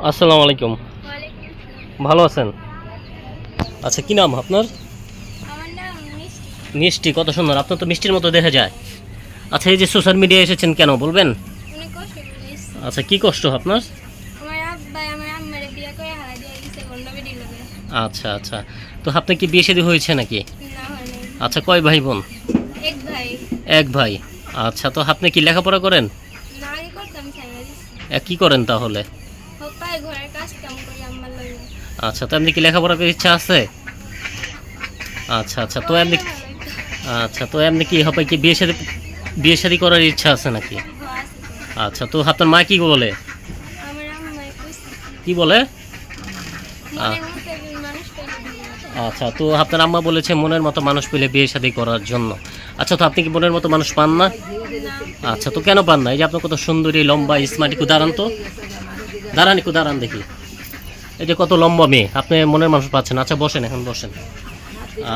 আসসালামু আলাইকুম। ভালো আছেন? আচ্ছা কি নাম আপনার? মিষ্টি কত সুন্দর। আপনার তো মিষ্টির মতো দেখা যায়। আচ্ছা এই যে সোশ্যাল মিডিয়ায় এসেছেন কেন বলবেন। আচ্ছা কি কষ্ট আপনার? আচ্ছা আচ্ছা। তো আপনার কি বিয়ে শাদী হয়েছে নাকি? আচ্ছা কয় ভাই বোন? এক ভাই। আচ্ছা তো আপনি কি লেখাপড়া করেন? কি করেন তাহলে? হপায় ঘরের কাজ কাম করি আম্মার লগে? আচ্ছা তো এমনি কি লেখাপড়া করার ইচ্ছা আছে? আচ্ছা আচ্ছা তো এমনি আচ্ছা তো এমনি কি হবে কি বিয়ে শাদী বিয়ে শাদী করার ইচ্ছা আছে নাকি? আচ্ছা তো আপনার মা কি বলে? কি বলে। আচ্ছা তো আপনার আম্মা বলেছে মনের মতো মানুষ পেলে বিয়ে শাদী করার জন্য। আচ্ছা তো আপনি কি মনের মতো মানুষ পান না? না। আচ্ছা তো কেন পান না? এই যে আপনার কত সুন্দরী লম্বা স্মার্ট একটু দাঁড়ান তো। দাঁড়ান একটু দাঁড়ান দেখি। যে কত লম্বা মেয়ে, আপনি মনের মানুষ পাচ্ছেন। আচ্ছা বসেন এখন, বসেন।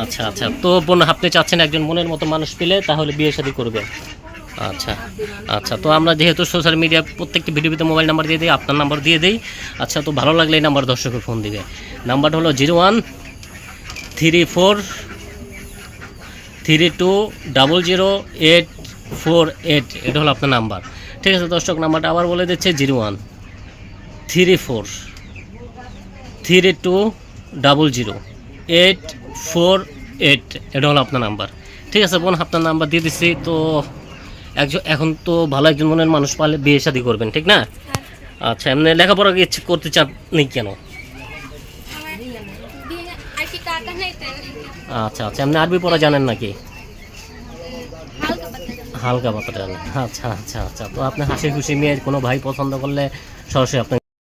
আচ্ছা আচ্ছা। তো বোন, আপনি চাচ্ছেন একজন মনের মতো মানুষ পেলে তাহলে বিয়ে শাদী করবেন। আচ্ছা আচ্ছা। তো আমরা যেহেতু সোশ্যাল মিডিয়া প্রত্যেকটি ভিডিওতে মোবাইল নাম্বার দিয়ে দিই, আপনার নাম্বার দিয়ে দিই। আচ্ছা তো ভালো লাগলে এই নাম্বার দর্শকের ফোন দিবে। নাম্বারটা হলো zero one three four three two double zero eight four eight এটা হলো আপনার নাম্বার ঠিক আছে, দর্শক নাম্বারটা আবার বলে দিচ্ছে zero one three four, three two double zero, eight four eight, এটা হলো আপনার নাম্বার। ঠিক আছে বোন, আপনার নাম্বার দিয়ে দিচ্ছি তো একজন, এখন তো ভালো একজন মনের মানুষ পালে বিয়ে শাদি করবেন, ঠিক না? আচ্ছা এমনি লেখাপড়া ইচ্ছে করতে চান নেই কেন? আচ্ছা আচ্ছা এমনি আরবি পড়া জানেন নাকি। হালকা পাতলা জানেন। আচ্ছা আচ্ছা আচ্ছা তো আপনি হাসি খুশি মেয়ের কোনো ভাই পছন্দ করলে সরাসরি আপনি